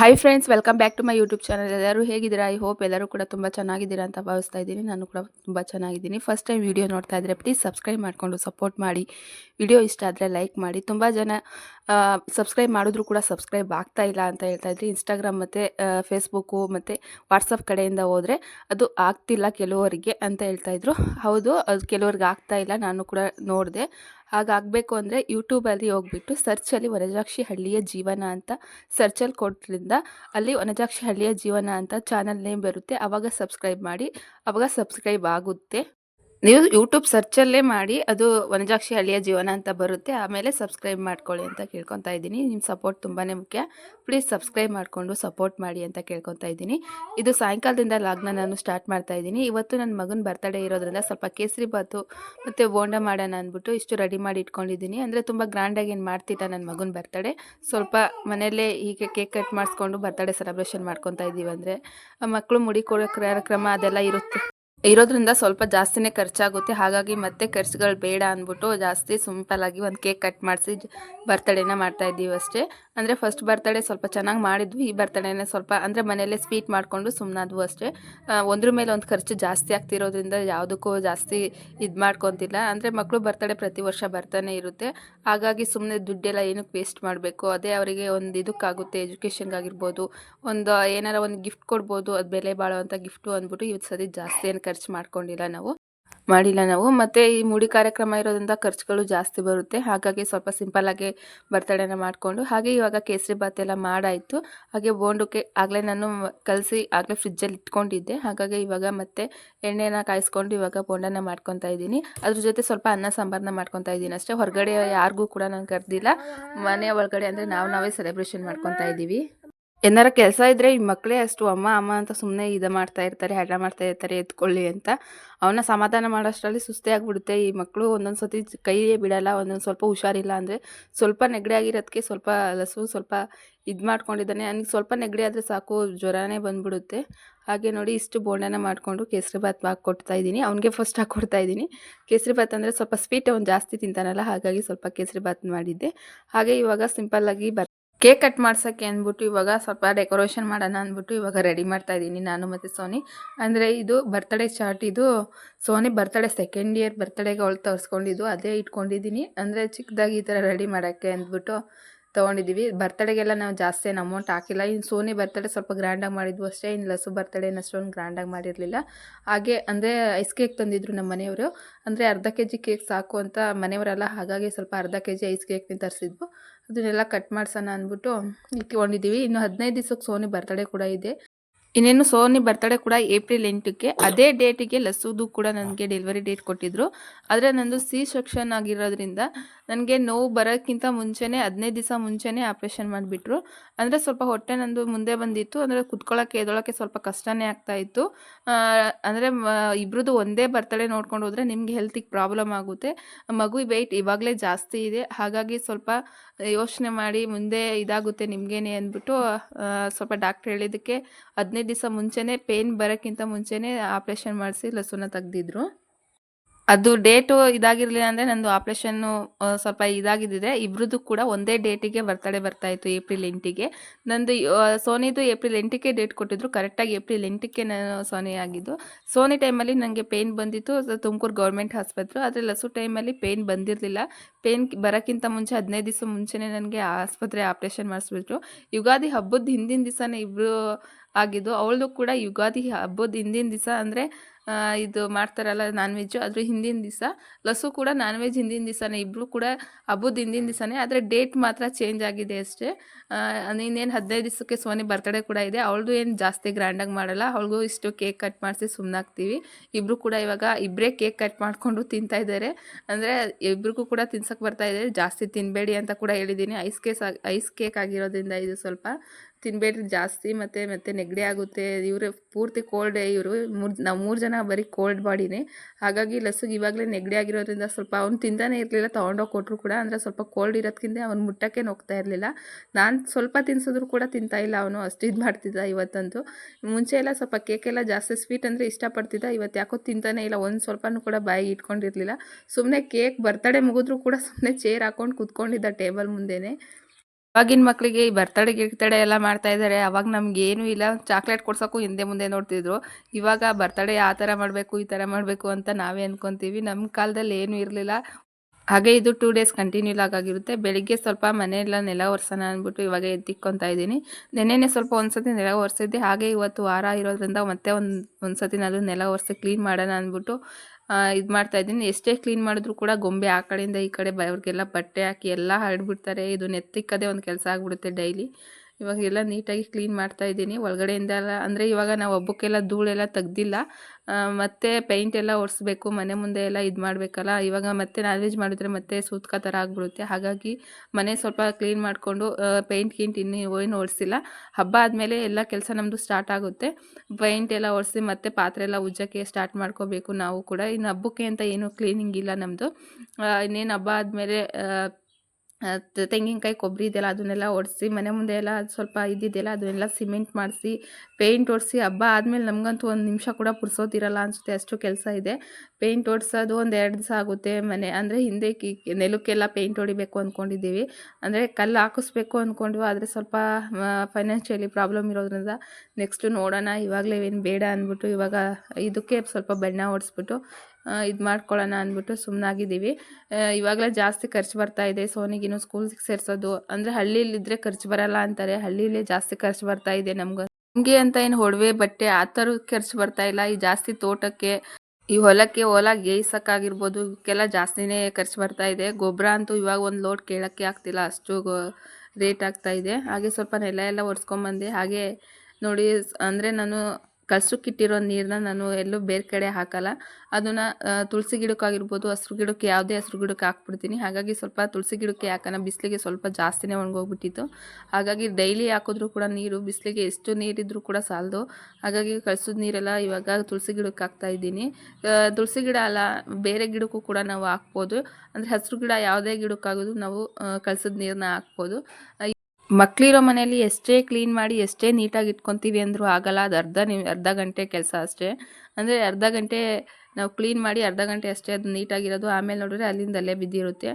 Hi friends welcome back to my YouTube channel ಎಲ್ಲರೂ ಹೇಗಿದ್ದೀರಾ? I hope ಎಲ್ಲರೂ ಕೂಡ ತುಂಬ ಚೆನ್ನಾಗಿದ್ದೀರಾ ಅಂತ ಭಾವಿಸ್ತಾ ಇದ್ದೀನಿ. ನಾನು ಕೂಡ ತುಂಬ ಚೆನ್ನಾಗಿದ್ದೀನಿ. ಫಸ್ಟ್ ಟೈಮ್ ವೀಡಿಯೋ ನೋಡ್ತಾ ಇದ್ದರೆ ಪ್ಲೀಸ್ ಸಬ್ಸ್ಕ್ರೈಬ್ ಮಾಡಿಕೊಂಡು ಸಪೋರ್ಟ್ ಮಾಡಿ. ವಿಡಿಯೋ ಇಷ್ಟ ಆದರೆ ಲೈಕ್ ಮಾಡಿ. ತುಂಬ ಜನ ಸಬ್ಸ್ಕ್ರೈಬ್ ಮಾಡಿದ್ರು ಕೂಡ ಸಬ್ಸ್ಕ್ರೈಬ್ ಆಗ್ತಾ ಇಲ್ಲ ಅಂತ ಹೇಳ್ತಾ ಇದ್ರಿ ಇನ್ಸ್ಟಾಗ್ರಾಮ್ ಮತ್ತು ಫೇಸ್ಬುಕ್ಕು ಮತ್ತು ವಾಟ್ಸಪ್ ಕಡೆಯಿಂದ ಹೋದರೆ ಅದು ಆಗ್ತಿಲ್ಲ ಕೆಲವರಿಗೆ ಅಂತ ಹೇಳ್ತಾ ಇದ್ರು. ಹೌದು, ಅದು ಕೆಲವ್ರಿಗೆ ಆಗ್ತಾ ಇಲ್ಲ. ನಾನು ಕೂಡ ನೋಡಿದೆ. ಹಾಗಾಗಬೇಕು ಅಂದರೆ ಯೂಟ್ಯೂಬಲ್ಲಿ ಹೋಗ್ಬಿಟ್ಟು ಸರ್ಚಲ್ಲಿ ವನಜಾಕ್ಷಿ ಹಳ್ಳಿಯ ಜೀವನ ಅಂತ ಸರ್ಚಲ್ಲಿ ಕೊಟ್ಟರಿಂದ ಅಲ್ಲಿ ವನಜಾಕ್ಷಿ ಹಳ್ಳಿಯ ಜೀವನ ಅಂತ ಚಾನಲ್ ನೇಮ್ ಬರುತ್ತೆ. ಆವಾಗ ಸಬ್ಸ್ಕ್ರೈಬ್ ಮಾಡಿ. ಆವಾಗ ಸಬ್ಸ್ಕ್ರೈಬ್ ಆಗುತ್ತೆ. ನೀವು ಯೂಟ್ಯೂಬ್ ಸರ್ಚಲ್ಲೇ ಮಾಡಿ, ಅದು ವನಜಾಕ್ಷಿ ಹಳ್ಳಿಯ ಜೀವನ ಅಂತ ಬರುತ್ತೆ. ಆಮೇಲೆ ಸಬ್ಸ್ಕ್ರೈಬ್ ಮಾಡ್ಕೊಳ್ಳಿ ಅಂತ ಕೇಳ್ಕೊತಾ ಇದ್ದೀನಿ. ನಿಮ್ಮ ಸಪೋರ್ಟ್ ತುಂಬಾ ಮುಖ್ಯ. ಪ್ಲೀಸ್ ಸಬ್ಸ್ಕ್ರೈಬ್ ಮಾಡಿಕೊಂಡು ಸಪೋರ್ಟ್ ಮಾಡಿ ಅಂತ ಕೇಳ್ಕೊತಾ ಇದ್ದೀನಿ. ಇದು ಸಾಯಂಕಾಲದಿಂದ ಲಾಗ್ನ ನಾನು ಸ್ಟಾರ್ಟ್ ಮಾಡ್ತಾ ಇದ್ದೀನಿ. ಇವತ್ತು ನನ್ನ ಮಗನ ಬರ್ತಡೇ ಇರೋದ್ರಿಂದ ಸ್ವಲ್ಪ ಕೇಸರಿ ಬಾತು ಮತ್ತು ಬೋಂಡ ಮಾಡೋಣ ಅಂದ್ಬಿಟ್ಟು ಇಷ್ಟು ರೆಡಿ ಮಾಡಿ ಇಟ್ಕೊಂಡಿದ್ದೀನಿ. ಅಂದರೆ ತುಂಬ ಗ್ರ್ಯಾಂಡಾಗಿ ಏನು ಮಾಡ್ತಿಲ್ಲ ನನ್ನ ಮಗನ ಬರ್ತಡೇ ಸ್ವಲ್ಪ ಮನೆಯಲ್ಲೇ ಹೀಗೆ ಕೇಕ್ ಕಟ್ ಮಾಡಿಸ್ಕೊಂಡು ಬರ್ತಡೇ ಸೆಲೆಬ್ರೇಷನ್ ಮಾಡ್ಕೊತಾ ಇದ್ದೀವಿ ಅಂದರೆ. ಮಕ್ಕಳು ಮುಡಿ ಕೊಡೋ ಕಾರ್ಯಕ್ರಮ ಅದೆಲ್ಲ ಇರುತ್ತೆ. ಇರೋದ್ರಿಂದ ಸ್ವಲ್ಪ ಜಾಸ್ತಿನೇ ಖರ್ಚಾಗುತ್ತೆ. ಹಾಗಾಗಿ ಮತ್ತೆ ಖರ್ಚುಗಳು ಬೇಡ ಅಂದ್ಬಿಟ್ಟು ಜಾಸ್ತಿ ಸಿಂಪಲ್ಲಾಗಿ ಒಂದು ಕೇಕ್ ಕಟ್ ಮಾಡಿಸಿ ಬರ್ತಡೇನ ಮಾಡ್ತಾ ಇದ್ದೀವಿ ಅಷ್ಟೇ. ಅಂದರೆ ಫಸ್ಟ್ ಬರ್ತಡೇ ಸ್ವಲ್ಪ ಚೆನ್ನಾಗಿ ಮಾಡಿದ್ವಿ. ಈ ಬರ್ತಡೇನ ಸ್ವಲ್ಪ ಅಂದರೆ ಮನೆಯಲ್ಲೇ ಸ್ವೀಟ್ ಮಾಡಿಕೊಂಡು ಸುಮ್ಮನಾದ್ವು ಅಷ್ಟೇ. ಒಂದ್ರ ಮೇಲೆ ಒಂದು ಖರ್ಚು ಜಾಸ್ತಿ ಆಗ್ತಿರೋದ್ರಿಂದ ಯಾವುದಕ್ಕೂ ಜಾಸ್ತಿ ಇದು ಮಾಡ್ಕೊತಿಲ್ಲ. ಅಂದರೆ ಮಕ್ಕಳು ಬರ್ತಡೇ ಪ್ರತಿ ವರ್ಷ ಬರ್ತಾನೆ ಇರುತ್ತೆ. ಹಾಗಾಗಿ ಸುಮ್ಮನೆ ದುಡ್ಡೆಲ್ಲ ಏನಕ್ಕೆ ವೇಸ್ಟ್ ಮಾಡಬೇಕು? ಅದೇ ಅವರಿಗೆ ಒಂದು ಇದಕ್ಕಾಗುತ್ತೆ, ಎಜುಕೇಷನ್ಗಾಗಿರ್ಬೋದು. ಒಂದು ಏನಾರ ಒಂದು ಗಿಫ್ಟ್ ಕೊಡ್ಬೋದು. ಅದು ಬೆಲೆ ಬಾಳುವಂಥ ಗಿಫ್ಟು ಅಂದ್ಬಿಟ್ಟು ಇವತ್ತು ಸರಿ ಜಾಸ್ತಿ ಏನು ಖರ್ಚು ಮಾಡ್ಕೊಂಡಿಲ್ಲ ನಾವು, ಮಾಡಿಲ್ಲ ನಾವು. ಮತ್ತು ಈ ಮುಡಿ ಕಾರ್ಯಕ್ರಮ ಇರೋದ್ರಿಂದ ಖರ್ಚುಗಳು ಜಾಸ್ತಿ ಬರುತ್ತೆ. ಹಾಗಾಗಿ ಸ್ವಲ್ಪ ಸಿಂಪಲ್ಲಾಗಿ ಬರ್ತಡೇನ ಮಾಡಿಕೊಂಡು, ಹಾಗೆ ಇವಾಗ ಕೇಸರಿ ಬಾತ್ ಎಲ್ಲ ಮಾಡಾಯಿತು. ಹಾಗೆ ಬೋಂಡಕ್ಕೆ ಆಗಲೇ ನಾನು ಕಲಸಿ ಆಗಲೇ ಫ್ರಿಜ್ಜಲ್ಲಿ ಇಟ್ಕೊಂಡಿದ್ದೆ. ಹಾಗಾಗಿ ಇವಾಗ ಮತ್ತೆ ಎಣ್ಣೆನ ಕಾಯಿಸ್ಕೊಂಡು ಇವಾಗ ಬೋಂಡನ ಮಾಡ್ಕೊತಾ ಇದ್ದೀನಿ. ಅದ್ರ ಜೊತೆ ಸ್ವಲ್ಪ ಅನ್ನ ಸಾಂಬಾರನ್ನ ಮಾಡ್ಕೊತಾ ಇದ್ದೀನಿ ಅಷ್ಟೇ. ಹೊರಗಡೆ ಯಾರಿಗೂ ಕೂಡ ನಾನು ಕರೆದಿಲ್ಲ. ಮನೆ ಒಳಗಡೆ ಅಂದರೆ ನಾವು ನಾವೇ ಸೆಲೆಬ್ರೇಷನ್ ಮಾಡ್ಕೊತಾ ಇದ್ದೀವಿ. ಏನಾರ ಕೆಲಸ ಇದ್ದರೆ ಈ ಮಕ್ಕಳೇ ಅಷ್ಟು ಅಮ್ಮ ಅಮ್ಮ ಅಂತ ಸುಮ್ಮನೆ ಇದು ಮಾಡ್ತಾ ಇರ್ತಾರೆ ಹಠ ಮಾಡ್ತಾ ಇರ್ತಾರೆ, ಎತ್ಕೊಳ್ಳಿ ಅಂತ. ಅವನ್ನ ಸಮಾಧಾನ ಮಾಡೋಷ್ಟರಲ್ಲಿ ಸುಸ್ತೇ ಆಗಿಬಿಡುತ್ತೆ. ಈ ಮಕ್ಕಳು ಒಂದೊಂದು ಸತಿ ಕೈಯೇ ಬಿಡಲ್ಲ, ಒಂದೊಂದು ಸ್ವಲ್ಪ ಹುಷಾರಿಲ್ಲ ಅಂದರೆ ಸ್ವಲ್ಪ ನೆಗಡಿ ಆಗಿರೋದಕ್ಕೆ ಸ್ವಲ್ಪ ಲಸು ಸ್ವಲ್ಪ ಇದು ಮಾಡ್ಕೊಂಡಿದ್ದಾನೆ. ನನಗೆ ಸ್ವಲ್ಪ ನೆಗಡಿ ಆದರೆ ಸಾಕು, ಜ್ವರನೇ ಬಂದ್ಬಿಡುತ್ತೆ. ಹಾಗೆ ನೋಡಿ ಇಷ್ಟು ಬೋಂಡನ ಮಾಡಿಕೊಂಡು ಕೇಸರಿ ಭಾತ್ ಕೊಡ್ತಾ ಇದ್ದೀನಿ. ಅವ್ನಿಗೆ ಫಸ್ಟ್ ಹಾಕ್ಕೊಡ್ತಾ ಇದ್ದೀನಿ. ಕೇಸರಿ ಭಾತ್ ಅಂದರೆ ಸ್ವಲ್ಪ ಸ್ವೀಟ್ ಅವ್ನು ಜಾಸ್ತಿ ತಿಂತಾನಲ್ಲ, ಹಾಗಾಗಿ ಸ್ವಲ್ಪ ಕೇಸರಿ ಭಾತ್ ಮಾಡಿದ್ದೆ. ಹಾಗೆ ಇವಾಗ ಸಿಂಪಲ್ಲಾಗಿ ಬರ್ ಕೇಕ್ ಕಟ್ ಮಾಡ್ಸೋಕ್ಕೆ ಅಂದ್ಬಿಟ್ಟು ಇವಾಗ ಸ್ವಲ್ಪ ಡೆಕೋರೇಷನ್ ಮಾಡೋಣ ಅಂದ್ಬಿಟ್ಟು ಇವಾಗ ರೆಡಿ ಮಾಡ್ತಾ ಇದ್ದೀನಿ ನಾನು ಮತ್ತು ಸೋನಿ. ಅಂದರೆ ಇದು ಬರ್ತಡೇ ಚಾರ್ಟ್ ಇದು ಸೋನಿ ಬರ್ತಡೇ ಸೆಕೆಂಡ್ ಇಯರ್ ಬರ್ತಡೇಗೆ ಅವಳು ತರಿಸ್ಕೊಂಡಿದ್ದು, ಅದೇ ಇಟ್ಕೊಂಡಿದ್ದೀನಿ. ಅಂದರೆ ಚಿಕ್ಕದಾಗಿ ಈ ಥರ ರೆಡಿ ಮಾಡೋಕ್ಕೆ ಅಂದ್ಬಿಟ್ಟು ತೊಗೊಂಡಿದ್ದೀವಿ. ಬರ್ತಡೇಗೆಲ್ಲ ನಾವು ಜಾಸ್ತಿ ಏನು ಅಮೌಂಟ್ ಹಾಕಿಲ್ಲ. ಇನ್ನು ಸೋನಿ ಬರ್ತಡೆ ಸ್ವಲ್ಪ ಗ್ರ್ಯಾಂಡಾಗಿ ಮಾಡಿದ್ವು ಅಷ್ಟೇ. ಇನ್ನು ಲಸು ಬರ್ತಡೇನ ಅಷ್ಟೊಂದು ಗ್ರ್ಯಾಂಡಾಗಿ ಮಾಡಿರಲಿಲ್ಲ. ಹಾಗೆ ಅಂದರೆ ಐಸ್ ಕೇಕ್ ತಂದಿದ್ರು ನಮ್ಮ ಮನೆಯವರು. ಅಂದರೆ ಅರ್ಧ ಕೆ ಜಿ ಕೇಕ್ ಸಾಕು ಅಂತ ಮನೆಯವರೆಲ್ಲ ಹಾಗಾಗಿ ಸ್ವಲ್ಪ ಅರ್ಧ ಕೆ ಜಿ ಐಸ್ ಕೇಕ್ನ ತರಿಸಿದ್ವು. ಅದನ್ನೆಲ್ಲ ಕಟ್ ಮಾಡ್ಸೋಣ ಅಂದ್ಬಿಟ್ಟು ಇಟ್ಕೊಂಡಿದ್ದೀವಿ ಇನ್ನು ಹದಿನೈದು ದಿವ್ಸಕ್ಕೆ ಸೋನಿ ಬರ್ತಡೇ ಕೂಡ ಇದೆ. ಇನ್ನೇನು ಸೋನಿ ಬರ್ತಡೆ ಕೂಡ ಏಪ್ರಿಲ್ ಎಂಟಕ್ಕೆ. ಅದೇ ಡೇಟಿಗೆ ಲಸೂದು ಕೂಡ ನನಗೆ ಡೆಲಿವರಿ ಡೇಟ್ ಕೊಟ್ಟಿದ್ರು. ಆದರೆ ನಂದು ಸಿ ಸೆಕ್ಷನ್ ಆಗಿರೋದ್ರಿಂದ ನನಗೆ ನೋವು ಬರೋಕ್ಕಿಂತ ಮುಂಚೆನೇ, ಹದಿನೈದು ದಿವಸ ಮುಂಚೆನೇ ಆಪ್ರೇಷನ್ ಮಾಡಿಬಿಟ್ರು. ಅಂದರೆ ಸ್ವಲ್ಪ ಹೊಟ್ಟೆ ನಂದು ಮುಂದೆ ಬಂದಿತ್ತು. ಅಂದರೆ ಕುತ್ಕೊಳ್ಳೋಕ್ಕೆ ಎದೊಳಕ್ಕೆ ಸ್ವಲ್ಪ ಕಷ್ಟನೇ ಆಗ್ತಾಯಿತ್ತು ಅಂದರೆ ಇಬ್ರದ್ದು ಒಂದೇ ಬರ್ತಡೆ ನೋಡ್ಕೊಂಡು ಹೋದರೆ ನಿಮಗೆ ಹೆಲ್ತಿಗೆ ಪ್ರಾಬ್ಲಮ್ ಆಗುತ್ತೆ. ಮಗು ವೆಯ್ಟ್ ಇವಾಗಲೇ ಜಾಸ್ತಿ ಇದೆ. ಹಾಗಾಗಿ ಸ್ವಲ್ಪ ಯೋಚನೆ ಮಾಡಿ ಮುಂದೆ ಇದಾಗುತ್ತೆ ನಿಮಗೇನೆ ಅಂದ್ಬಿಟ್ಟು ಸ್ವಲ್ಪ ಡಾಕ್ಟ್ರ್ ಹೇಳಿದ್ದಕ್ಕೆ ಹದಿನೈದು ದಿವಸ ಮುಂಚೆನೇ ಪೇನ್ ಬರೋಕ್ಕಿಂತ ಮುಂಚೆನೇ ಆಪ್ರೇಷನ್ ಮಾಡಿಸಿ ಲಸುನ ತೆಗ್ದಿದ್ರು. ಅದು ಡೇಟು ಇದಾಗಿರಲಿಲ್ಲ ಅಂದರೆ ನಂದು ಆಪ್ರೇಷನ್ನು ಸ್ವಲ್ಪ ಇದಾಗಿದ್ದಿದೆ. ಇಬ್ಬರದ್ದು ಕೂಡ ಒಂದೇ ಡೇಟಿಗೆ ಬರ್ತಡೇ ಬರ್ತಾಯಿತ್ತು ಏಪ್ರಿಲ್ ಎಂಟಿಗೆ. ನಂದು ಸೋನಿದು ಏಪ್ರಿಲ್ ಎಂಟಕ್ಕೆ ಡೇಟ್ ಕೊಟ್ಟಿದ್ರು. ಕರೆಕ್ಟಾಗಿ ಏಪ್ರಿಲ್ ಎಂಟಕ್ಕೆ ನಾನು ಸೋನಿ ಆಗಿದ್ದು. ಸೋನಿ ಟೈಮಲ್ಲಿ ನನಗೆ ಪೇಯ್ನ್ ಬಂದಿತ್ತು ತುಮಕೂರು ಗೌರ್ಮೆಂಟ್ ಆಸ್ಪತ್ರೆ. ಆದರೆ ಲಸು ಟೈಮಲ್ಲಿ ಪೇಯ್ನ್ ಬಂದಿರಲಿಲ್ಲ. ಪೇಯ್ನ್ ಬರೋಕ್ಕಿಂತ ಮುಂಚೆ ಹದಿನೈದು ದಿವಸ ಮುಂಚೆನೇ ನನಗೆ ಆಸ್ಪತ್ರೆ ಆಪ್ರೇಷನ್ ಮಾಡಿಸ್ಬಿಟ್ರು ಯುಗಾದಿ ಹಬ್ಬದ ಹಿಂದಿನ ದಿವಸನೇ ಇಬ್ಬರು ಆಗಿದ್ದು ಅವಳದು ಕೂಡ ಯುಗಾದಿ ಹಬ್ಬದ ಹಿಂದಿನ ದಿವಸ ಅಂದರೆ ಇದು ಮಾಡ್ತಾರಲ್ಲ ನಾನ್ ವೆಜ್ಜು ಅದ್ರ ಹಿಂದಿನ ದಿವಸ ಲಸು ಕೂಡ ನಾನ್ ವೆಜ್ ಹಿಂದಿನ ದಿವಸನೇ ಇಬ್ಬರು ಕೂಡ ಹಬ್ಬದ ಹಿಂದಿನ ದಿವಸನೇ ಆದರೆ ಡೇಟ್ ಮಾತ್ರ ಚೇಂಜ್ ಆಗಿದೆ ಅಷ್ಟೇ. ಇನ್ನೇನು ಹದಿನೈದು ದಿವಸಕ್ಕೆ ಸೋನಿ ಬರ್ತಡೇ ಕೂಡ ಇದೆ. ಅವಳದು ಏನು ಜಾಸ್ತಿ ಗ್ರ್ಯಾಂಡಾಗಿ ಮಾಡಲ್ಲ, ಅವಳಿಗೂ ಇಷ್ಟು ಕೇಕ್ ಕಟ್ ಮಾಡಿಸಿ ಸುಮ್ಮನಾಗ್ತೀವಿ ಇಬ್ಬರು ಕೂಡ ಇವಾಗ ಇಬ್ಬರೇ ಕೇಕ್ ಕಟ್ ಮಾಡಿಕೊಂಡು ತಿಂತಾ ಇದ್ದಾರೆ ಅಂದರೆ ಇಬ್ರಿಗೂ ಕೂಡ ತಿನ್ಸಕ್ಕೆ ಬರ್ತಾ ಇದ್ದಾರೆ ಜಾಸ್ತಿ ತಿನ್ನಬೇಡಿ ಅಂತ ಕೂಡ ಹೇಳಿದ್ದೀನಿ ಐಸ್ ಕೇಸ್ ಐಸ್ ಕೇಕ್ ಆಗಿರೋದ್ರಿಂದ ಇದು ಸ್ವಲ್ಪ ತಿನ್ನಬೇಡ್ರಿ ಜಾಸ್ತಿ, ಮತ್ತು, ಮತ್ತೆ ನೆಗಡಿ ಆಗುತ್ತೆ. ಇವರು ಪೂರ್ತಿ ಕೋಲ್ಡ್ ಇವರು ಮೂರು, ನಾವು ಮೂರು ಜನ ಬರೀ ಕೋಲ್ಡ್ ಬಾಡಿನೇ ಹಾಗಾಗಿ ಲಸುಗೆ ಇವಾಗಲೇ ನೆಗಡಿ ಆಗಿರೋದ್ರಿಂದ ಸ್ವಲ್ಪ ಅವ್ನು ತಿಂತಾನೆ ಇರಲಿಲ್ಲ ತಗೊಂಡೋಗಿ ಕೊಟ್ಟರು ಕೂಡ. ಅಂದರೆ ಸ್ವಲ್ಪ ಕೋಲ್ಡ್ ಇರೋದಕ್ಕಿಂತ ಅವ್ನು ಮುಟ್ಟಕ್ಕೆ ನೋಗ್ತಾ ಇರಲಿಲ್ಲ. ನಾನು ಸ್ವಲ್ಪ ತಿನ್ಸಿದ್ರು ಕೂಡ ತಿಂತಾ ಇಲ್ಲ ಅವನು. ಅಷ್ಟು ಇದು ಮಾಡ್ತಿದ್ದ ಇವತ್ತಂತೂ. ಮುಂಚೆ ಎಲ್ಲ ಸ್ವಲ್ಪ ಕೇಕೆಲ್ಲ ಜಾಸ್ತಿ ಸ್ವೀಟ್ ಅಂದರೆ ಇಷ್ಟಪಡ್ತಿದ್ದ. ಇವತ್ತು ಯಾಕೋ ತಿಂತಾನೆ ಇಲ್ಲ. ಒಂದು ಸ್ವಲ್ಪನೂ ಕೂಡ ಬಾಯಿಗೆ ಇಟ್ಕೊಂಡಿರಲಿಲ್ಲ. ಸುಮ್ಮನೆ ಕೇಕ್ ಬರ್ತಡೇ ಮುಗಿದ್ರು ಕೂಡ ಸುಮ್ಮನೆ ಚೇರ್ ಹಾಕೊಂಡು ಕೂತ್ಕೊಂಡಿದ್ದ ಟೇಬಲ್ ಮುಂದೆನೇ. ಇವಾಗಿನ ಮಕ್ಕಳಿಗೆ ಈ ಬರ್ತಡೇ ಗಿರ್ತಡೆ ಎಲ್ಲ ಮಾಡ್ತಾ ಇದ್ದಾರೆ ಅವಾಗ ನಮ್ಗೆ ಏನು ಇಲ್ಲ. ಚಾಕ್ಲೇಟ್ ಕೊಡ್ಸೋಕ್ಕೂ ಹಿಂದೆ ಮುಂದೆ ನೋಡ್ತಿದ್ರು. ಇವಾಗ ಬರ್ತಡೇ ಆ ಥರ ಮಾಡಬೇಕು, ಈ ಥರ ಮಾಡಬೇಕು ಅಂತ ನಾವೇ ಅನ್ಕೊಂತೀವಿ. ನಮ್ಮ ಕಾಲದಲ್ಲಿ ಏನೂ ಇರಲಿಲ್ಲ. ಹಾಗೆ ಇದು ಟೂ ಡೇಸ್ ಕಂಟಿನ್ಯೂ ಆಗಿರುತ್ತೆ. ಬೆಳಿಗ್ಗೆ ಸ್ವಲ್ಪ ಮನೆಯೆಲ್ಲ ನೆಲ ಒರೆಸೋಣ ಅಂದ್ಬಿಟ್ಟು ಇವಾಗ ಎದ್ದಿಕ್ಕೊತಾ ಇದ್ದೀನಿ. ನೆನೆನೆ ಸ್ವಲ್ಪ ಒಂದ್ಸತಿ ನೆಲ ಒರೆಸಿದ್ದೆ. ಹಾಗೆ ಇವತ್ತು ವಾರ ಇರೋದ್ರಿಂದ ಮತ್ತೆ ಒಂದು ನಾನು ನೆಲ ಒರೆಸಿ ಕ್ಲೀನ್ ಮಾಡೋಣ ಅಂದ್ಬಿಟ್ಟು ಇದು ಮಾಡ್ತಾ ಇದ್ದೀನಿ. ಎಷ್ಟೇ ಕ್ಲೀನ್ ಮಾಡಿದ್ರು ಕೂಡ ಗೊಂಬೆ ಆ ಕಡೆಯಿಂದ ಈ ಕಡೆ ಅವ್ರಿಗೆಲ್ಲ ಬಟ್ಟೆ ಹಾಕಿ ಎಲ್ಲ ಹರಡ್ಬಿಡ್ತಾರೆ. ಇದು ನೆತ್ತಿಕ್ಕದೇ ಒಂದು ಕೆಲಸ ಆಗಿಬಿಡುತ್ತೆ ಡೈಲಿ ಇವಾಗ ಎಲ್ಲ ನೀಟಾಗಿ ಕ್ಲೀನ್ ಮಾಡ್ತಾ ಇದ್ದೀನಿ. ಒಳಗಡೆಯಿಂದ ಎಲ್ಲ, ಅಂದರೆ ಇವಾಗ ನಾವು ಹಬ್ಬಕ್ಕೆಲ್ಲ ಧೂಳೆಲ್ಲ ತೆಗ್ದಿಲ್ಲ. ಮತ್ತೆ ಪೇಂಟ್ ಎಲ್ಲ ಒರೆಸ್ಬೇಕು, ಮನೆ ಮುಂದೆ ಎಲ್ಲ ಇದು ಮಾಡಬೇಕಲ್ಲ. ಇವಾಗ ಮತ್ತೆ ನಾನ್ ವೆಜ್ ಮಾಡಿದ್ರೆ ಮತ್ತೆ ಸೂತ್ಕ ಥರ ಆಗಿಬಿಡುತ್ತೆ. ಹಾಗಾಗಿ ಮನೆ ಸ್ವಲ್ಪ ಕ್ಲೀನ್ ಮಾಡಿಕೊಂಡು ಪೇಂಟ್ ಗೀಂಟ್ ಇನ್ನೂ ಏನು ಒರೆಸಿಲ್ಲ. ಹಬ್ಬ ಆದಮೇಲೆ ಎಲ್ಲ ಕೆಲಸ ನಮ್ಮದು ಸ್ಟಾರ್ಟ್ ಆಗುತ್ತೆ. ಪೇಂಟ್ ಎಲ್ಲ ಒರೆಸಿ ಮತ್ತೆ ಪಾತ್ರೆ ಎಲ್ಲ ಉಜ್ಜೋಕ್ಕೆ ಸ್ಟಾರ್ಟ್ ಮಾಡ್ಕೋಬೇಕು ನಾವು ಕೂಡ. ಇನ್ನು ಹಬ್ಬಕ್ಕೆ ಅಂತ ಏನು ಕ್ಲೀನಿಂಗ್ ಇಲ್ಲ ನಮ್ಮದು ಇನ್ನೇನು ಹಬ್ಬ ಆದಮೇಲೆ ತೆಂಗಿನಕಾಯಿ ಕೊಬ್ಬರಿ ಇದೆಯಲ್ಲ ಅದನ್ನೆಲ್ಲ ಒಡಿಸಿ, ಮನೆ ಮುಂದೆ ಎಲ್ಲ ಸ್ವಲ್ಪ ಇದ್ದಿದ್ದೆಲ್ಲ ಅದನ್ನೆಲ್ಲ ಸಿಮೆಂಟ್ ಮಾಡಿಸಿ ಪೇಂಟ್ ಒಡಿಸಿ, ಹಬ್ಬ ಆದಮೇಲೆ ನಮಗಂತೂ ಒಂದು ನಿಮಿಷ ಕೂಡ ಪುರ್ಸೋತಿರಲ್ಲ ಅನಿಸುತ್ತೆ, ಅಷ್ಟು ಕೆಲಸ ಇದೆ. ಪೇಂಟ್ ಒಡಿಸೋದು ಒಂದು ಎರಡು ದಿವಸ ಆಗುತ್ತೆ ಮನೆ, ಅಂದರೆ ಹಿಂದೆ ನೆಲಕ್ಕೆಲ್ಲ ಪೇಂಟ್ ಹೊಡಿಬೇಕು ಅಂದ್ಕೊಂಡಿದ್ದೀವಿ ಅಂದರೆ ಕಲ್ಲು ಹಾಕಿಸ್ಬೇಕು ಅಂದ್ಕೊಂಡು ಆದರೆ ಸ್ವಲ್ಪ ಫೈನಾನ್ಷಿಯಲಿ ಪ್ರಾಬ್ಲಮ್ ಇರೋದ್ರಿಂದ ನೆಕ್ಸ್ಟು ನೋಡೋಣ, ಇವಾಗಲೇ ಏನು ಬೇಡ ಅಂದ್ಬಿಟ್ಟು ಇವಾಗ ಇದಕ್ಕೆ ಸ್ವಲ್ಪ ಬಣ್ಣ ಹೊಡ್ಸ್ಬಿಟ್ಟು ಇದು ಮಾಡ್ಕೊಳ್ಳೋಣ ಅಂದ್ಬಿಟ್ಟು ಸುಮ್ಮನಾಗಿದ್ದೀವಿ ಇವಾಗಲೇ ಜಾಸ್ತಿ ಖರ್ಚು ಬರ್ತಾ ಇದೆ. ಸೋನಿಗಿನ ಸ್ಕೂಲ್ಗೆ ಸೇರಿಸೋದು. ಅಂದರೆ ಹಳ್ಳಿಲಿದ್ದರೆ ಖರ್ಚು ಬರಲ್ಲ ಅಂತಾರೆ. ಹಳ್ಳಿಯಲ್ಲೇ ಜಾಸ್ತಿ ಖರ್ಚು ಬರ್ತಾ ಇದೆ ನಮ್ಗೆ. ನಮಗೆ ಅಂತ ಏನು ಒಡವೆ ಬಟ್ಟೆ ಆ ಥರ ಖರ್ಚು ಬರ್ತಾ ಇಲ್ಲ. ಈ ಜಾಸ್ತಿ ತೋಟಕ್ಕೆ, ಈ ಹೊಲಕ್ಕೆ ಹೊಲ ಗೇಯ್ಸೋಕ್ಕಾಗಿರ್ಬೋದು ಇವಕ್ಕೆಲ್ಲ ಜಾಸ್ತಿನೇ ಖರ್ಚು ಬರ್ತಾ ಇದೆ. ಗೊಬ್ಬರ ಅಂತೂ ಇವಾಗ ಒಂದು ಲೋಡ್ ಕೇಳೋಕ್ಕೆ ಆಗ್ತಿಲ್ಲ. ಅಷ್ಟು ರೇಟ್ ಆಗ್ತಾ ಇದೆ. ಹಾಗೆ ಸ್ವಲ್ಪ ನೆಲ ಎಲ್ಲ ಒರೆಸ್ಕೊಂಬಂದೆ. ಹಾಗೆ ನೋಡಿ, ಅಂದರೆ ನಾನು ಕಸಕ್ಕಿಟ್ಟಿರೋ ನೀರನ್ನ ನಾನು ಎಲ್ಲೂ ಬೇರೆ ಕಡೆ ಹಾಕಲ್ಲ. ಅದನ್ನು ತುಳಸಿ ಗಿಡಕ್ಕಾಗಿರ್ಬೋದು ಹಸ್ರು ಗಿಡಕ್ಕೆ, ಯಾವುದೇ ಹಸ್ರು ಗಿಡಕ್ಕೆ ಹಾಕ್ಬಿಡ್ತೀನಿ. ಹಾಗಾಗಿ ಸ್ವಲ್ಪ ತುಳಸಿ ಗಿಡಕ್ಕೆ ಹಾಕೋಣ. ಬಿಸಿಲಿಗೆ ಸ್ವಲ್ಪ ಜಾಸ್ತಿನೇ ಒಣಗೋಗ್ಬಿಟ್ಟಿತ್ತು. ಹಾಗಾಗಿ ಡೈಲಿ ಹಾಕಿದ್ರೂ ಕೂಡ ನೀರು, ಬಿಸಿಲಿಗೆ ಎಷ್ಟು ನೀರಿದ್ರೂ ಕೂಡ ಸಾಲದು. ಹಾಗಾಗಿ ಕಳ್ಸಿದ ನೀರೆಲ್ಲ ಇವಾಗ ತುಳಸಿ ಗಿಡಕ್ಕೆ ಹಾಕ್ತಾ ಇದ್ದೀನಿ. ತುಳಸಿ ಗಿಡ ಅಲ್ಲ, ಬೇರೆ ಗಿಡಕ್ಕೂ ಕೂಡ ನಾವು ಹಾಕ್ಬೋದು. ಅಂದರೆ ಹಸಿರು ಗಿಡ ಯಾವುದೇ ಗಿಡಕ್ಕಾಗೋದು ನಾವು ಕಳ್ಸಿದ ನೀರನ್ನ ಹಾಕ್ಬೋದು. ಮಕ್ಕಳಿರೋ ಮನೆಯಲ್ಲಿ ಎಷ್ಟೇ ಕ್ಲೀನ್ ಮಾಡಿ, ಎಷ್ಟೇ ನೀಟಾಗಿ ಇಟ್ಕೊತೀವಿ ಅಂದರೂ ಆಗಲ್ಲ. ಅದು ಅರ್ಧ ನೀವು ಅರ್ಧ ಗಂಟೆ ಕೆಲಸ ಅಷ್ಟೇ. ಅಂದರೆ ಅರ್ಧ ಗಂಟೆ ನಾವು ಕ್ಲೀನ್ ಮಾಡಿ, ಅರ್ಧ ಗಂಟೆ ಅಷ್ಟೇ ಅದು ನೀಟಾಗಿರೋದು. ಆಮೇಲೆ ನೋಡಿದ್ರೆ ಅಲ್ಲಿಂದ ಅಲ್ಲೇ ಬಿದ್ದಿರುತ್ತೆ.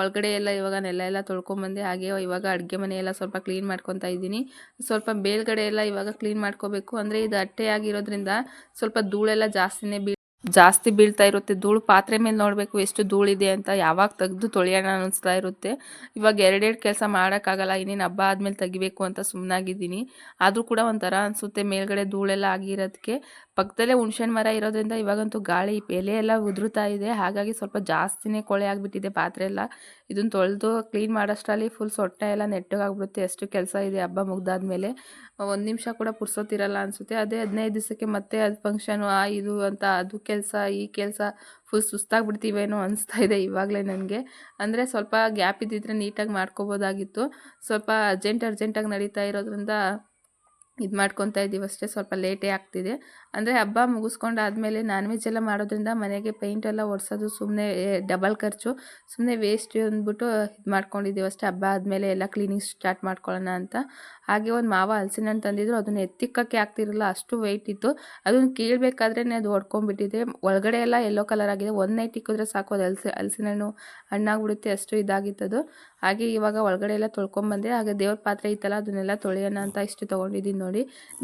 ಒಳಗಡೆ ಎಲ್ಲ ಇವಾಗ ನೆಲ ಎಲ್ಲ ತೊಳ್ಕೊಂಬಂದೆ, ಹಾಗೆ ಇವಾಗ ಅಡುಗೆ ಮನೆ ಎಲ್ಲ ಸ್ವಲ್ಪ ಕ್ಲೀನ್ ಮಾಡ್ಕೊತಾ ಇದ್ದೀನಿ. ಸ್ವಲ್ಪ ಮೇಲ್ಗಡೆ ಎಲ್ಲ ಇವಾಗ ಕ್ಲೀನ್ ಮಾಡ್ಕೋಬೇಕು. ಅಂದರೆ ಇದು ಅಟ್ಟೆ ಆಗಿರೋದ್ರಿಂದ ಸ್ವಲ್ಪ ಧೂಳೆಲ್ಲ ಜಾಸ್ತಿನೇ ಬೀ ಜಾಸ್ತಿ ಬೀಳ್ತಾ ಇರುತ್ತೆ. ಧೂಳು ಪಾತ್ರೆ ಮೇಲೆ ನೋಡಬೇಕು ಎಷ್ಟು ಧೂಳಿದೆ ಅಂತ ಯಾವಾಗ ತೆಗೆದು ತೊಳೆಯೋಣ ಅನ್ನಿಸ್ತಾ ಇರುತ್ತೆ. ಇವಾಗ ಎರಡೆರಡು ಕೆಲಸ ಮಾಡೋಕ್ಕಾಗಲ್ಲ, ಇನ್ನೇನು ಹಬ್ಬ ಆದಮೇಲೆ ತೆಗಿಬೇಕು ಅಂತ ಸುಮ್ಮನಾಗಿದ್ದೀನಿ ಆದರೂ ಕೂಡ ಒಂಥರ ಅನಿಸುತ್ತೆ ಮೇಲ್ಗಡೆ ಧೂಳೆಲ್ಲ ಆಗಿರೋದಕ್ಕೆ. ಪಕ್ಕದಲ್ಲೇ ಹುಣ್ಸೆಹಣ್ಣು ಮರ ಇರೋದ್ರಿಂದ ಇವಾಗಂತೂ ಗಾಳಿ, ಎಲೆ ಎಲ್ಲ ಉದುರುತ್ತಾ ಇದೆ. ಹಾಗಾಗಿ ಸ್ವಲ್ಪ ಜಾಸ್ತಿನೇ ಕೊಳೆ ಆಗಿಬಿಟ್ಟಿದೆ ಪಾತ್ರೆ ಎಲ್ಲ. ಇದನ್ನು ತೊಳೆದು ಕ್ಲೀನ್ ಮಾಡೋಷ್ಟರಲ್ಲಿ ಫುಲ್ ಸೊಟ್ಟೆ ಎಲ್ಲ ನೆಟ್ಟಗಾಗ್ಬಿಡುತ್ತೆ. ಎಷ್ಟು ಕೆಲಸ ಇದೆ ಹಬ್ಬ ಮುಗ್ದಾದ್ಮೇಲೆ. ಒಂದು ನಿಮಿಷ ಕೂಡ ಪುರ್ಸೋತಿರಲ್ಲ ಅನಿಸುತ್ತೆ. ಅದೇ ಹದಿನೈದು ದಿವಸಕ್ಕೆ ಮತ್ತೆ ಅದು ಫಂಕ್ಷನು ಆ, ಇದು ಅಂತ ಅದು ಕೆಲಸ, ಈ ಕೆಲಸ ಫುಲ್ ಸುಸ್ತಾಗ್ಬಿಡ್ತೀವೇನೋ ಅನಿಸ್ತಾ ಇದೆ ಇವಾಗಲೇ ನನಗೆ. ಅಂದರೆ ಸ್ವಲ್ಪ ಗ್ಯಾಪ್ ಇದ್ದಿದ್ರೆ ನೀಟಾಗಿ ಮಾಡ್ಕೋಬೋದಾಗಿತ್ತು. ಸ್ವಲ್ಪ ಅರ್ಜೆಂಟ್ ಅರ್ಜೆಂಟಾಗಿ ನಡೀತಾ ಇರೋದ್ರಿಂದ ಇದು ಮಾಡ್ಕೊತಾ ಇದ್ದೀವಿ ಅಷ್ಟೇ, ಸ್ವಲ್ಪ ಲೇಟೇ ಆಗ್ತಿದೆ. ಅಂದರೆ ಹಬ್ಬ ಮುಗಿಸ್ಕೊಂಡಾದ್ಮೇಲೆ ನಾನ್ ವೆಜ್ ಎಲ್ಲ ಮಾಡೋದ್ರಿಂದ ಮನೆಗೆ ಪೇಂಟ್ ಎಲ್ಲ ಒರೆಸೋದು ಸುಮ್ಮನೆ ಡಬಲ್ ಖರ್ಚು ಸುಮ್ಮನೆ ವೇಸ್ಟ್ ಅಂದ್ಬಿಟ್ಟು ಇದು ಮಾಡ್ಕೊಂಡಿದ್ದೀವಿ ಅಷ್ಟೇ. ಹಬ್ಬ ಆದಮೇಲೆ ಎಲ್ಲ ಕ್ಲೀನಿಂಗ್ ಸ್ಟಾರ್ಟ್ ಮಾಡ್ಕೊಳ್ಳೋಣ ಅಂತ. ಹಾಗೆ ಒಂದು ಮಾವ ಹಲಸಿನ ಹಣ್ಣು ತಂದಿದ್ರು, ಅದನ್ನು ಎತ್ತಿಕ್ಕಕ್ಕೆ ಆಗ್ತಿರಲ್ಲ, ಅಷ್ಟು ವೆಯ್ಟ್ ಇತ್ತು. ಅದನ್ನು ಕೀಳಬೇಕಾದ್ರೇ ಅದು ಹೊಡ್ಕೊಂಡ್ಬಿಟ್ಟಿದೆ ಒಳಗಡೆ ಎಲ್ಲ ಯೆಲ್ಲೋ ಕಲರ್ ಆಗಿದೆ. ಒಂದು ನೈಟ್ ಇಕ್ಕಿದ್ರೆ ಸಾಕು, ಅದು ಹಲಸಿ ಹಲಸಿನ ಹಣ್ಣು ಹಣ್ಣಾಗ್ಬಿಡುತ್ತೆ, ಅಷ್ಟು ಇದಾಗಿತ್ತದು. ಹಾಗೆ ಇವಾಗ ಒಳಗಡೆ ಎಲ್ಲ ತೊಳ್ಕೊಂಬಂದೆ, ಹಾಗೆ ದೇವ್ರ ಪಾತ್ರೆ ಇತ್ತಲ್ಲ ಅದನ್ನೆಲ್ಲ ತೊಳೆಯೋಣ ಅಂತ ಇಷ್ಟು ತೊಗೊಂಡಿದ್ದೀನಿ ನೋಡಿ.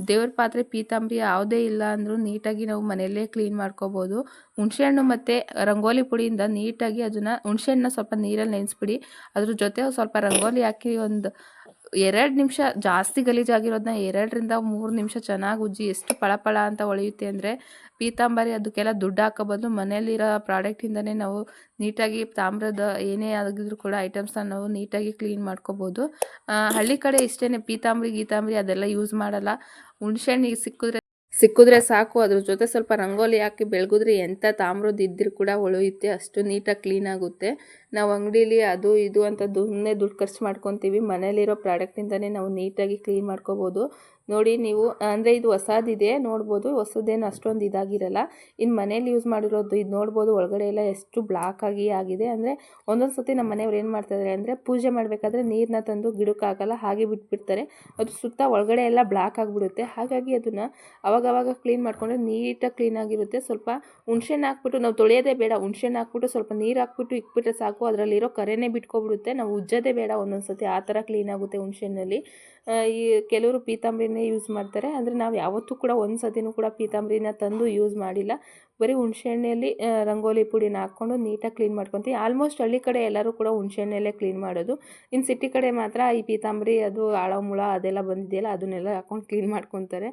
ದೇವ್ರ ಪಾತ್ರೆ ಪೀತಾಂಬರಿ ಯಾವುದೇ ಇಲ್ಲ ಅಂದರೂ ನೀಟಾಗಿ ನಾವು ಮನೆಯಲ್ಲೇ ಕ್ಲೀನ್ ಮಾಡ್ಕೋಬೋದು. ಹುಣಸೆಹಣ್ಣು ಮತ್ತು ರಂಗೋಲಿ ಪುಡಿಯಿಂದ ನೀಟಾಗಿ ಅದನ್ನು ಹುಣಸೆಹಣ್ಣನ್ನ ಸ್ವಲ್ಪ ನೀರಲ್ಲಿ ನೆನೆಸ್ಬಿಡಿ. ಅದ್ರ ಜೊತೆ ಸ್ವಲ್ಪ ರಂಗೋಲಿ ಹಾಕಿ ಒಂದು ಎರಡು ನಿಮಿಷ ಜಾಸ್ತಿ ಗಲೀಜಾಗಿರೋದನ್ನ ಎರಡರಿಂದ ಮೂರು ನಿಮಿಷ ಚೆನ್ನಾಗಿ ಉಜ್ಜಿ ಎಷ್ಟು ಪಳಪಳ ಅಂತ ಹೊಳೆಯುತ್ತೆ ಅಂದರೆ ಪೀತಾಂಬರಿ ಅದಕ್ಕೆಲ್ಲ ದುಡ್ಡು ಹಾಕೋ ಮನೆಯಲ್ಲಿರೋ ಮನೇಲಿರೋ ಪ್ರಾಡಕ್ಟಿಂದನೇ ನಾವು ನೀಟಾಗಿ ತಾಮ್ರದ ಏನೇ ಆಗಿದ್ರು ಕೂಡ ಐಟಮ್ಸ್ನ ನಾವು ನೀಟಾಗಿ ಕ್ಲೀನ್ ಮಾಡ್ಕೋಬೋದು. ಹಳ್ಳಿ ಕಡೆ ಇಷ್ಟೇ ಪೀತಾಂಬರಿ, ಗೀತಾಂಬರಿ ಅದೆಲ್ಲ ಯೂಸ್ ಮಾಡಲ್ಲ. ಹುಣ್ಸೆಹಣ್ಣಿಗೆ ಸಿಕ್ಕಿದ್ರೆ ಸಿಕ್ಕಿದ್ರೆ ಸಾಕು. ಅದ್ರ ಜೊತೆ ಸ್ವಲ್ಪ ರಂಗೋಲಿ ಹಾಕಿ ಬೆಳಗಿದ್ರೆ ಎಂಥ ತಾಮ್ರದ್ದು ಇದ್ದರೂ ಕೂಡ ಹೊಳೆಯುತ್ತೆ ಅಷ್ಟು ನೀಟಾಗಿ ಕ್ಲೀನ್ ಆಗುತ್ತೆ. ನಾವು ಅಂಗಡೀಲಿ ಅದು, ಇದು ಅಂತ ದುನ್ನೇ ದುಡ್ಡು ಖರ್ಚು ಮಾಡ್ಕೊತೀವಿ. ಮನೇಲಿರೋ ಪ್ರಾಡಕ್ಟಿಂದನೇ ನಾವು ನೀಟಾಗಿ ಕ್ಲೀನ್ ಮಾಡ್ಕೋಬೋದು. ನೋಡಿ ನೀವು, ಅಂದರೆ ಇದು ಹೊಸದಿದೆ, ನೋಡ್ಬೋದು. ಹೊಸದೇನು ಅಷ್ಟೊಂದು ಇದಾಗಿರಲ್ಲ. ಇನ್ನು ಮನೇಲಿ ಯೂಸ್ ಮಾಡಿರೋದು ಇದು ನೋಡ್ಬೋದು. ಒಳಗಡೆ ಎಲ್ಲ ಎಷ್ಟು ಬ್ಲಾಕ್ ಆಗಿ ಆಗಿದೆ. ಅಂದರೆ ಒಂದೊಂದು ಸತಿ ನಮ್ಮ ಮನೆಯವ್ರು ಏನು ಮಾಡ್ತಾಯಿದ್ದಾರೆ ಅಂದರೆ ಪೂಜೆ ಮಾಡಬೇಕಾದ್ರೆ ನೀರನ್ನ ತಂದು ಗಿಡಕ್ಕೆ ಹಾಗೆ ಬಿಟ್ಬಿಡ್ತಾರೆ. ಅದು ಸುತ್ತ ಒಳಗಡೆ ಎಲ್ಲ ಬ್ಲಾಕ್ ಆಗಿಬಿಡುತ್ತೆ. ಹಾಗಾಗಿ ಅದನ್ನು ಅವಾಗವಾಗ ಕ್ಲೀನ್ ಮಾಡಿಕೊಂಡ್ರೆ ನೀಟಾಗಿ ಕ್ಲೀನಾಗಿರುತ್ತೆ ಸ್ವಲ್ಪ ಹುಣ್ಸೆಹಣ್ಣು ಹಾಕ್ಬಿಟ್ಟು, ನಾವು ತೊಳೆಯೋದೇ ಬೇಡ. ಹುಣ್ಸೆಹಣ್ಣು ಹಾಕ್ಬಿಟ್ಟು ಸ್ವಲ್ಪ ನೀರು ಹಾಕ್ಬಿಟ್ಟು ಇಕ್ಬಿಟ್ರೆ ಸಾಕು. ಸಾಕು, ಅದರಲ್ಲಿರೋ ಕರೆನೇ ಬಿಟ್ಕೊಬಿಡುತ್ತೆ. ನಾವು ಉಜ್ಜೋದೇ ಬೇಡ ಒಂದೊಂದು ಸತಿ ಆ ಥರ ಕ್ಲೀನ್ ಆಗುತ್ತೆ ಈ ಕೆಲವರು ಪೀತಾಂಬರಿನೇ ಯೂಸ್ ಮಾಡ್ತಾರೆ. ಅಂದರೆ ನಾವು ಯಾವತ್ತೂ ಕೂಡ ಒಂದು ಸತಿನೂ ಕೂಡ ಪೀತಾಂಬರಿನ ತಂದು ಯೂಸ್ ಮಾಡಿಲ್ಲ. ಬರೀ ಹುಣ್ಸೆಹಣ್ಣೆಯಲ್ಲಿ ರಂಗೋಲಿ ಪುಡಿನ ಹಾಕ್ಕೊಂಡು ನೀಟಾಗಿ ಕ್ಲೀನ್ ಮಾಡ್ಕೊತೀವಿ. ಆಲ್ಮೋಸ್ಟ್ ಹಳ್ಳಿ ಕಡೆ ಎಲ್ಲರೂ ಕೂಡ ಹುಣಸೆಹಣ್ಣೆಲ್ಲೇ ಕ್ಲೀನ್ ಮಾಡೋದು. ಇನ್ನು ಸಿಟಿ ಕಡೆ ಮಾತ್ರ ಈ ಪೀತಾಂಬರಿ, ಅದು ಆಳಮುಳ ಅದೆಲ್ಲ ಬಂದಿದೆಯಲ್ಲ, ಅದನ್ನೆಲ್ಲ ಹಾಕೊಂಡು ಕ್ಲೀನ್ ಮಾಡ್ಕೊತಾರೆ.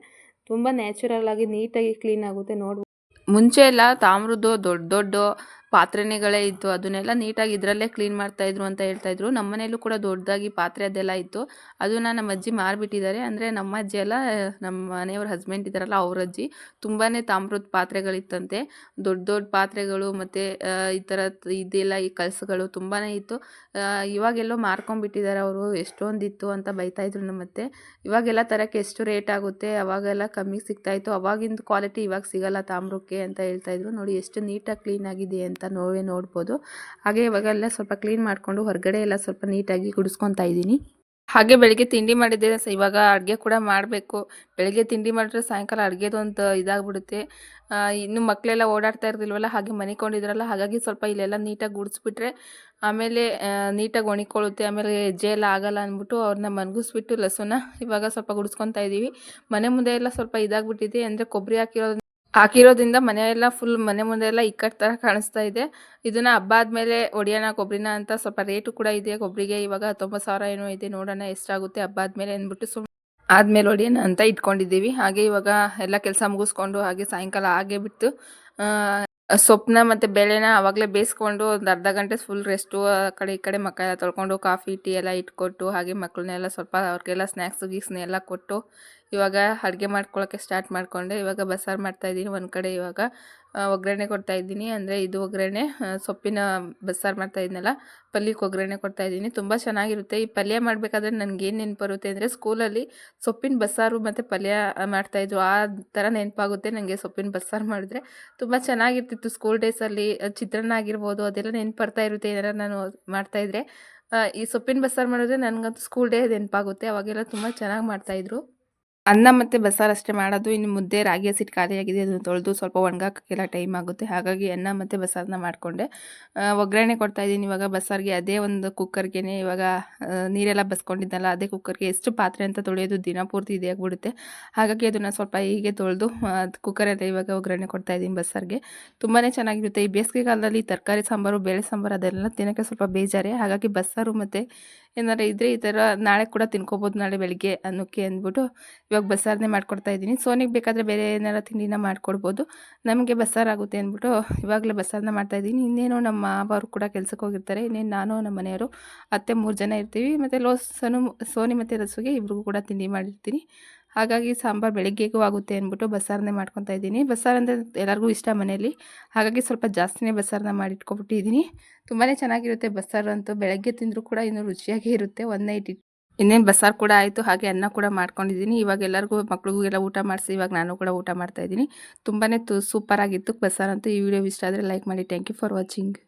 ತುಂಬ ನ್ಯಾಚುರಲ್ ಆಗಿ ನೀಟಾಗಿ ಕ್ಲೀನ್ ಆಗುತ್ತೆ ನೋಡ್ಬೋದು ಮುಂಚೆ ಎಲ್ಲ ತಾಮ್ರದ್ದು ದೊಡ್ಡ ದೊಡ್ಡ ಪಾತ್ರೆಗಳೇ ಇತ್ತು. ಅದನ್ನೆಲ್ಲ ನೀಟಾಗಿ ಇದರಲ್ಲೇ ಕ್ಲೀನ್ ಮಾಡ್ತಾ ಇದ್ರು ಅಂತ ಹೇಳ್ತಾ ಇದ್ರು. ನಮ್ಮ ಮನೆಯಲ್ಲೂ ಕೂಡ ದೊಡ್ಡದಾಗಿ ಪಾತ್ರೆ ಅದೆಲ್ಲ ಇತ್ತು. ಅದನ್ನು ನಮ್ಮ ಅಜ್ಜಿ ಮಾರಿಬಿಟ್ಟಿದ್ದಾರೆ. ಅಂದರೆ ನಮ್ಮ ಅಜ್ಜಿ ಎಲ್ಲ, ನಮ್ಮ ಮನೆಯವ್ರ ಹಸ್ಬೆಂಡ್ ಇದ್ದಾರಲ್ಲ, ಅವ್ರ ಅಜ್ಜಿ ತುಂಬಾ ತಾಮ್ರದ ಪಾತ್ರೆಗಳಿತ್ತಂತೆ. ದೊಡ್ಡ ದೊಡ್ಡ ಪಾತ್ರೆಗಳು ಮತ್ತು ಈ ಥರ ಇದೆಲ್ಲ, ಈ ಕಲಸುಗಳು ತುಂಬಾ ಇತ್ತು. ಇವಾಗೆಲ್ಲೋ ಮಾರ್ಕೊಂಡ್ಬಿಟ್ಟಿದ್ದಾರೆ ಅವರು. ಎಷ್ಟೊಂದಿತ್ತು ಅಂತ ಬೈತಾಯಿದ್ರು ಇದ್ರು ನಮ್ಮ ಅತ್ತೆ. ಇವಾಗೆಲ್ಲ ತರಕ್ಕೆ ಎಷ್ಟು ರೇಟ್ ಆಗುತ್ತೆ? ಅವಾಗೆಲ್ಲ ಕಮ್ಮಿಗೆ ಸಿಗ್ತಾ ಇತ್ತು. ಅವಾಗಿಂದ ಕ್ವಾಲಿಟಿ ಇವಾಗ ಸಿಗಲ್ಲ ತಾಮ್ರಕ್ಕೆ ಅಂತ ಹೇಳ್ತಾ ಇದ್ರು. ನೋಡಿ, ಎಷ್ಟು ನೀಟಾಗಿ ಕ್ಲೀನ್ ಆಗಿದೆ ಅಂತ. ನೋಡಿ ನೋಡ್ಬೋದು. ಹಾಗೆ ಇವಾಗೆಲ್ಲ ಸ್ವಲ್ಪ ಕ್ಲೀನ್ ಮಾಡಿಕೊಂಡು ಹೊರಗಡೆ ಎಲ್ಲ ಸ್ವಲ್ಪ ನೀಟಾಗಿ ಗುಡಿಸ್ಕೊತಾ ಇದ್ದೀನಿ. ಹಾಗೆ ಬೆಳಗ್ಗೆ ತಿಂಡಿ ಮಾಡಿದ್ದೆ ಸ ಇವಾಗ ಅಡುಗೆ ಕೂಡ ಮಾಡಬೇಕು. ಬೆಳಗ್ಗೆ ತಿಂಡಿ ಮಾಡಿದ್ರೆ ಸಾಯಂಕಾಲ ಅಡುಗೆದೊಂದು ಇದಾಗ್ಬಿಡುತ್ತೆ. ಇನ್ನು ಮಕ್ಕಳೆಲ್ಲ ಓಡಾಡ್ತಾ ಇರ್ದಿಲ್ವಲ್ಲ ಹಾಗೆ ಮನಿಕೊಂಡಿದ್ರಲ್ಲ ಹಾಗಾಗಿ ಸ್ವಲ್ಪ ಇಲ್ಲೆಲ್ಲ ನೀಟಾಗಿ ಗುಡಿಸ್ಬಿಟ್ರೆ ಆಮೇಲೆ ನೀಟಾಗಿ ಒಣಿಕೊಳ್ಳುತ್ತೆ. ಆಮೇಲೆ ಹೆಜ್ಜೆ ಆಗಲ್ಲ ಅಂದ್ಬಿಟ್ಟು ಅವ್ರನ್ನ ಮನ್ಗಿಸ್ಬಿಟ್ಟು, ಲಸುನ ಇವಾಗ ಸ್ವಲ್ಪ ಗುಡಿಸ್ಕೊತಾ ಇದ್ದೀವಿ ಮನೆ ಮುಂದೆ ಎಲ್ಲ ಸ್ವಲ್ಪ ಇದಾಗ್ಬಿಟ್ಟಿದೆ. ಅಂದರೆ ಕೊಬ್ಬರಿ ಹಾಕಿರೋದು ಹಾಕಿರೋದ್ರಿಂದ ಮನೆಯೆಲ್ಲ ಫುಲ್ ಮನೆ ಮುಂದೆ ಎಲ್ಲ ಇಕ್ಕಟ್ಟು ಥರ ಕಾಣಿಸ್ತಾ ಇದೆ. ಇದನ್ನು ಹಬ್ಬ ಆದಮೇಲೆ ಹೊಡಿಯೋಣ ಕೊಬ್ಬರಿನ ಅಂತ ಸ್ವಲ್ಪ ರೇಟು ಕೂಡ ಇದೆ. ಕೊಬ್ಬರಿಗೆ ಇವಾಗ ಹತ್ತೊಂಬತ್ತು ಸಾವಿರ ಏನೋ ಇದೆ, ನೋಡೋಣ ಎಷ್ಟಾಗುತ್ತೆ ಹಬ್ಬ ಆದಮೇಲೆ ಅಂದ್ಬಿಟ್ಟು ಸುಮ್ಮನೆ ಆದಮೇಲೆ ಒಡೆಯೋಣ ಅಂತ ಇಟ್ಕೊಂಡಿದ್ದೀವಿ. ಹಾಗೆ ಇವಾಗ ಎಲ್ಲ ಕೆಲಸ ಮುಗಿಸ್ಕೊಂಡು ಹಾಗೆ ಸಾಯಂಕಾಲ ಹಾಗೆ ಬಿಟ್ಟು ಸೊಪ್ಪನ್ನ ಮತ್ತು ಬೇಳೆನ ಆವಾಗಲೇ ಬೇಯಿಸ್ಕೊಂಡು ಒಂದು ಅರ್ಧ ಗಂಟೆ ಫುಲ್ ರೆಸ್ಟು ಆ ಕಡೆ ಈ ಕಡೆ ಮಕ್ಕಳೆಲ್ಲ ಎಲ್ಲ ತೊಳ್ಕೊಂಡು ಕಾಫಿ, ಟೀ ಎಲ್ಲ ಇಟ್ಕೊಟ್ಟು ಹಾಗೆ ಮಕ್ಕಳನ್ನೆಲ್ಲ ಸ್ವಲ್ಪ ಅವ್ರಿಗೆಲ್ಲ ಸ್ನ್ಯಾಕ್ಸು ಗೀಕ್ಸ್ನೆಲ್ಲ ಕೊಟ್ಟು ಇವಾಗ ಅಡುಗೆ ಮಾಡ್ಕೊಳ್ಳೋಕ್ಕೆ ಸ್ಟಾರ್ಟ್ ಮಾಡಿಕೊಂಡೆ. ಇವಾಗ ಬಸ್ಸಾರು ಮಾಡ್ತಾಯಿದ್ದೀನಿ ಒಂದು ಕಡೆ ಇವಾಗ. ಒಗ್ಗರಣೆ ಕೊಡ್ತಾಯಿದ್ದೀನಿ ಅಂದರೆ ಇದು ಒಗ್ಗರಣೆ ಸೊಪ್ಪಿನ ಬಸ್ಸಾರು ಮಾಡ್ತಾ ಇದ್ನಲ್ಲ, ಪಲ್ಯಕ್ಕೆ ಒಗ್ಗರಣೆ ಕೊಡ್ತಾ ಇದ್ದೀನಿ. ತುಂಬ ಚೆನ್ನಾಗಿರುತ್ತೆ. ಈ ಪಲ್ಯ ಮಾಡಬೇಕಾದ್ರೆ ನನಗೇನು ನೆನಪು ಬರುತ್ತೆ ಅಂದರೆ ಸ್ಕೂಲಲ್ಲಿ ಸೊಪ್ಪಿನ ಬಸ್ಸಾರು ಮತ್ತು ಪಲ್ಯ ಮಾಡ್ತಾಯಿದ್ರು ಆ ಥರ ನೆನಪಾಗುತ್ತೆ ನನಗೆ ಸೊಪ್ಪಿನ ಬಸ್ಸಾರು ಮಾಡಿದ್ರೆ. ತುಂಬ ಚೆನ್ನಾಗಿರ್ತಿತ್ತು ಸ್ಕೂಲ್ ಡೇಸಲ್ಲಿ ಚಿತ್ರಾನ್ನ ಆಗಿರ್ಬೋದು, ಅದೆಲ್ಲ ನೆನಪು ಇರುತ್ತೆ ಏನಾರ ನಾನು ಮಾಡ್ತಾಯಿದ್ರೆ ಈ ಸೊಪ್ಪಿನ ಬಸ್ಸಾರು ಮಾಡಿದ್ರೆ ನನಗಂತೂ ಸ್ಕೂಲ್ ಡೇ ನೆನಪಾಗುತ್ತೆ. ಅವಾಗೆಲ್ಲ ತುಂಬ ಚೆನ್ನಾಗಿ ಮಾಡ್ತಾಯಿದ್ರು ಅನ್ನ ಮತ್ತು ಬಸ್ಸಾರು ಅಷ್ಟೇ ಮಾಡೋದು, ಇನ್ನು ಮುದ್ದೆ, ರಾಗಿ ಹಸಿಟ್ಟು ಖಾಲಿಯಾಗಿದೆ ಅದನ್ನು ತೊಳೆದು ಸ್ವಲ್ಪ ಒಣಗಾಕೋಕ್ಕೆಲ್ಲ ಟೈಮ್ ಆಗುತ್ತೆ. ಹಾಗಾಗಿ ಅನ್ನ ಮತ್ತು ಬಸ್ಸಾರನ್ನ ಮಾಡಿಕೊಂಡೆ. ಒಗ್ಗರಣೆ ಕೊಡ್ತಾ ಇದ್ದೀನಿ. ಇವಾಗ ಬಸ್ಸಾರಿಗೆ ಅದೇ ಒಂದು ಕುಕ್ಕರ್ಗೆ ಇವಾಗ ನೀರೆಲ್ಲ ಬಸ್ಕೊಂಡಿದ್ದಲ್ಲ, ಅದೇ ಕುಕ್ಕರ್ಗೆ ಎಷ್ಟು ಪಾತ್ರೆ ಅಂತ ತೊಳೆಯೋದು ದಿನ ಪೂರ್ತಿ ಇದೇ ಆಗಿಬಿಡುತ್ತೆ. ಹಾಗಾಗಿ ಅದನ್ನು ಸ್ವಲ್ಪ ಹೀಗೆ ತೊಳೆದು ಕುಕ್ಕರಲ್ಲಿ ಇವಾಗ ಒಗ್ಗರಣೆ ಕೊಡ್ತಾ ಇದ್ದೀನಿ ಬಸ್ಸಾರಿಗೆ ತುಂಬಾ ಚೆನ್ನಾಗಿರುತ್ತೆ. ಈ ಬೇಸಿಗೆ ಕಾಲದಲ್ಲಿ ತರಕಾರಿ ಸಾಂಬಾರು, ಬೇಳೆ ಸಾಂಬಾರು ಅದೆಲ್ಲ ತಿನ್ನೋಕ್ಕೆ ಸ್ವಲ್ಪ ಬೇಜಾರೇ. ಹಾಗಾಗಿ ಬಸ್ಸಾರು ಮತ್ತು ಏನಾರ ಇದ್ದರೆ ಈ ಥರ ನಾಳೆ ಕೂಡ ತಿನ್ಕೋಬೋದು ನಾಳೆ ಬೆಳಿಗ್ಗೆ ಅನ್ನೋಕ್ಕೆ ಅಂದ್ಬಿಟ್ಟು ಇವಾಗ ಬಸ್ಸಾರನ್ನೇ ಮಾಡ್ಕೊಡ್ತಾ ಇದ್ದೀನಿ. ಸೋನಿಗೆ ಬೇಕಾದರೆ ಬೇರೆ ಏನಾರ ತಿಂಡಿನ ಮಾಡ್ಕೊಡ್ಬೋದು. ನಮಗೆ ಬಸ್ಸಾರಾಗುತ್ತೆ ಅಂದ್ಬಿಟ್ಟು ಇವಾಗಲೇ ಬಸ್ಸಾರನ್ನ ಮಾಡ್ತಾಯಿದ್ದೀನಿ ಇನ್ನೇನು ನಮ್ಮ ಮಾವರು ಕೂಡ ಕೆಲ್ಸಕ್ಕೆ ಹೋಗಿರ್ತಾರೆ. ಇನ್ನೇನು ನಾನು, ನಮ್ಮ ಮನೆಯವರು, ಅತ್ತೆ ಮೂರು ಜನ ಇರ್ತೀವಿ. ಮತ್ತು ಲೋಸನು ಸೋನಿ ಮತ್ತು ರಸುಗೆ ಇಬ್ರಿಗೂ ಕೂಡ ತಿಂಡಿ ಮಾಡಿರ್ತೀನಿ. ಹಾಗಾಗಿ ಸಾಂಬಾರು ಬೆಳಗ್ಗೆಗೂ ಆಗುತ್ತೆ ಅಂದ್ಬಿಟ್ಟು ಬಸ್ಸಾರನ್ನೇ ಮಾಡ್ಕೊತಾ ಇದ್ದೀನಿ. ಬಸ್ಸಾರು ಅಂದರೆ ಎಲ್ಲರಿಗೂ ಇಷ್ಟ ಮನೆಯಲ್ಲಿ. ಹಾಗಾಗಿ ಸ್ವಲ್ಪ ಜಾಸ್ತಿನೇ ಬಸ್ಸಾರನ್ನ ಮಾಡಿಟ್ಕೊಬಿಟ್ಟಿದ್ದೀನಿ. ತುಂಬಾ ಚೆನ್ನಾಗಿರುತ್ತೆ ಬಸ್ಸಾರು ಅಂತೂ. ಬೆಳಗ್ಗೆ ತಿಂದರೂ ಕೂಡ ಇನ್ನೂ ರುಚಿಯಾಗೇ ಇರುತ್ತೆ. One night. ಇನ್ನೇನು ಬಸ್ಸಾರು ಕೂಡ ಆಯಿತು. ಹಾಗೆ ಅನ್ನ ಕೂಡ ಮಾಡ್ಕೊಂಡಿದ್ದೀನಿ. ಇವಾಗ ಎಲ್ಲರಿಗೂ ಮಕ್ಳಿಗೂ ಎಲ್ಲ ಊಟ ಮಾಡಿಸಿ, ಇವಾಗ ನಾನು ಕೂಡ ಊಟ ಮಾಡ್ತಾಯಿದ್ದೀನಿ ತುಂಬಾ ತು ಸೂಪರಾಗಿತ್ತು ಬಸ್ಸಾರು ಅಂತೂ. ಈ ವಿಡಿಯೋ ಇಷ್ಟ ಆದರೆ ಲೈಕ್ ಮಾಡಿ. Thank you for watching